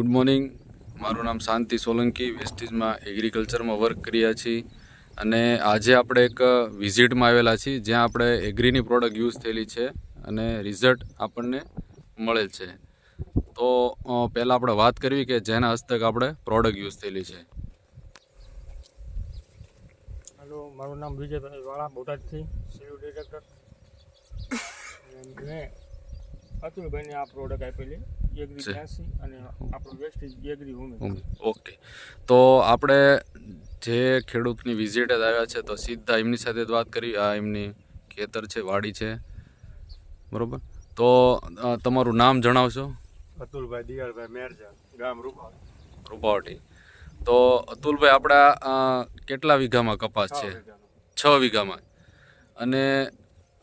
Good morning. મારું નામ શાંતિ Solanki વેસ્ટીજમાં એગ્રીકલ્ચરમાં work કર્યા છીએ. અને આજે આપણે એક વિઝિટમાં આવેલા છીએ, જ્યાં આપણે એગ્રીની પ્રોડક્ટ યુઝ થયેલી છે અને રિઝલ્ટ આપણને મળેલ છે. તો પહેલાં આપણે વાત કરવી કે જેના હસ્તક આપણે પ્રોડક્ટ યુઝ થયેલી છે. હેલો મારું નામ વિજયભાઈ વાળા, બોટાદથી સિવિલ ડિરેક્ટર મેં અતુલભાઈને આ પ્રોડક્ટ આપેલી. ઓકે. તો આપણે જે ખેડૂતની વિઝિટ જ આવ્યા છે તો સીધા એમની સાથે જ વાત કરી. આ એમની ખેતર છે વાડી છે. બરોબર? તો તમારું નામ જણાવશો? અતુલભાઈ દિયાળભાઈ મેરજા ગામ રૂપાવટી રૂપાવટી તો અતુલભાઈ આપણા કેટલા વીઘામાં કપાસ છે? છ વીઘામાં. અને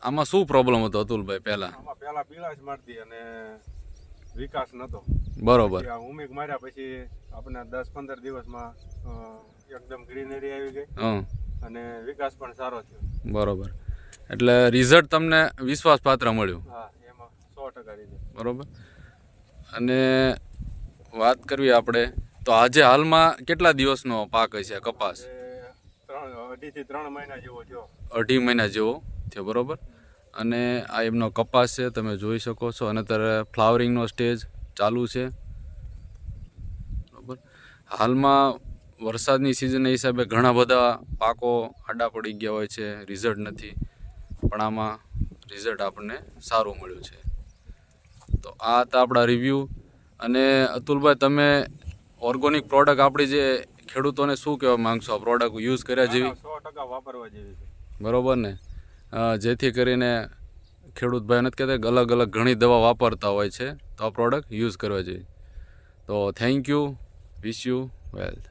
આમાં શું પ્રોબ્લેમ હતો અતુલભાઈ પહેલાં? પહેલા પેલા પીળાશ મારતી અને વિકાસ નતો. બરોબર. ઉમેક માર્યા પછી આપણે દસ પંદર દિવસમાં એકદમ ગ્રીનરી આવી ગઈ. હં. અને વિકાસ પણ સારો થયો. બરોબર. એટલે રિઝલ્ટ તમને વિશ્વાસપાત્ર મળ્યું? હા એમાં સો ટકા રિઝલ્ટ બરોબર. અને વાત કરવી આપણે તો આજે હાલમાં કેટલા દિવસનો પાક હશે કપાસ? અઢીથી ત્રણ મહિના જેવો થયો. અઢી મહિના જેવો થયો બરોબર. અને આ એમનો કપાસ છે તમે જોઈ શકો છો. અને અત્યારે ફ્લાવરિંગનો સ્ટેજ ચાલુ છે. બરાબર? હાલમાં વરસાદની સિઝનના હિસાબે ઘણા બધા પાકો આડા પડી ગયા હોય છે રિઝલ્ટ નથી. પણ આમાં રિઝલ્ટ આપણને સારું મળ્યું છે. તો આ હતા આપણા રિવ્યૂ અને અતુલભાઈ તમે ઓર્ગોનિક પ્રોડક્ટ આપણી જે ખેડૂતોને શું કહેવા માંગશો? આ પ્રોડક્ટ યુઝ કર્યા જેવી? સો ટકા વાપરવા જેવી બરોબર ને? જેથી કરીને ખેડૂત ભાઈ નથી કહેતા અલગ અલગ ઘણી દવા વાપરતા હોય છે. તો આ પ્રોડક્ટ યુઝ કરવા જોઈએ. તો thank you wish you wealth